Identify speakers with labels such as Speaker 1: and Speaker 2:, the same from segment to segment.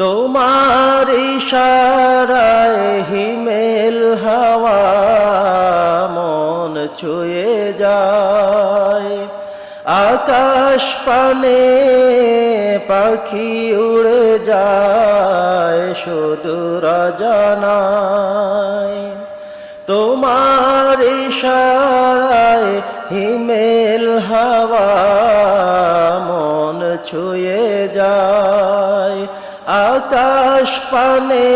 Speaker 1: তোমার ইশারায় হিমেল হাওয়া মন ছুঁয়ে যায়। আকাশ পানে পাখি উড়ে যায় সুদূর জানায় তোমার ইশারায় হিমেল হাওয়া মন ছুঁয়ে পানে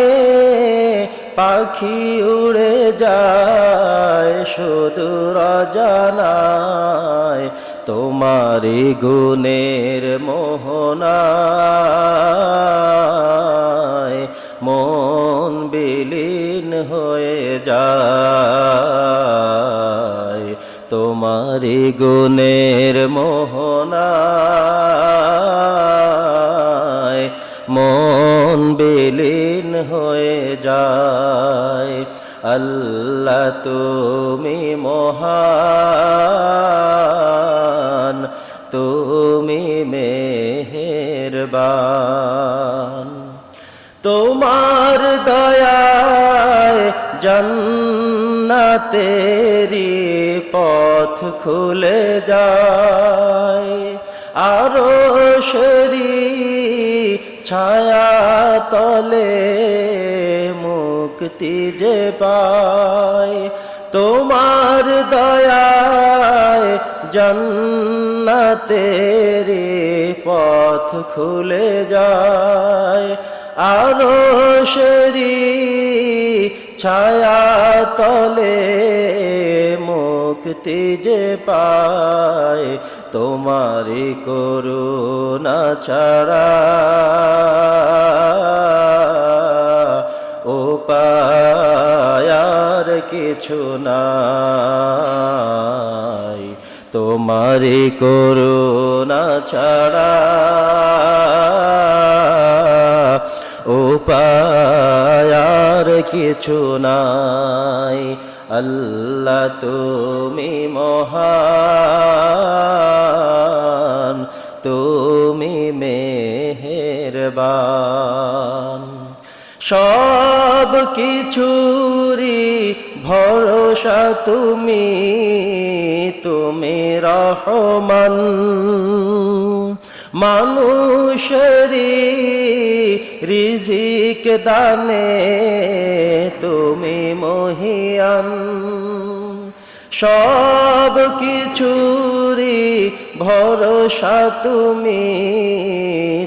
Speaker 1: পাখি উড়ে যায় সুদূর জানায় তোমারি গুণের মোহনায় মন বিলীন হয়ে যায় তোমারি গুণের মোহনায় আল্লাহ তুমি মহান তুমি মেহেরবান। তোমার দয়ায় জন্নাতেরি পথ খুলে যায় আরও শরী ছায়া তলে মুক্তি যে পায়, তোমার দয়ায় জন্নাতেরি পথ খুলে যায়। আরও শরী ছায়া তলে মুক্তি যে পায় তোমারি করুণা ছাড়া ও পায়ার কিছু নাই। তোমারি করুণা ছাড়া কিছু নাই। আল্লাহ তুমি মহান তুমি মেহেরবান। সব কিছুরি ভরসা তুমি তুমি রহমান। মানুষরি রিজিক দানে তুমি মহিয়ান সব কিছুরি ভরসা তুমি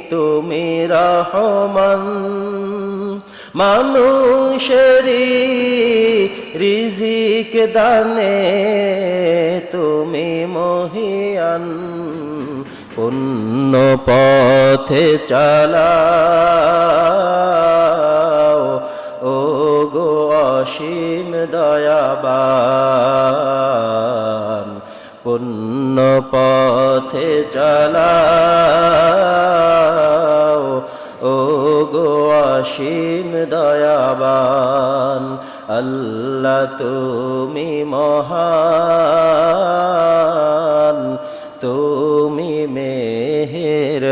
Speaker 1: তুমি রহমান। মানুষেরি রিজিক দানে তুমি মহিয়ান, পুণ্য পথে চালাও। ও গো অসীম দয়াবান, পুণ্য পথে চালাও। ও গো অসীম দয়াবান আল্লাহ তুমি মহান তুমি মেহেরবান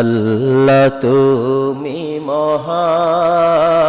Speaker 1: আল্লাহ তুমি মহান।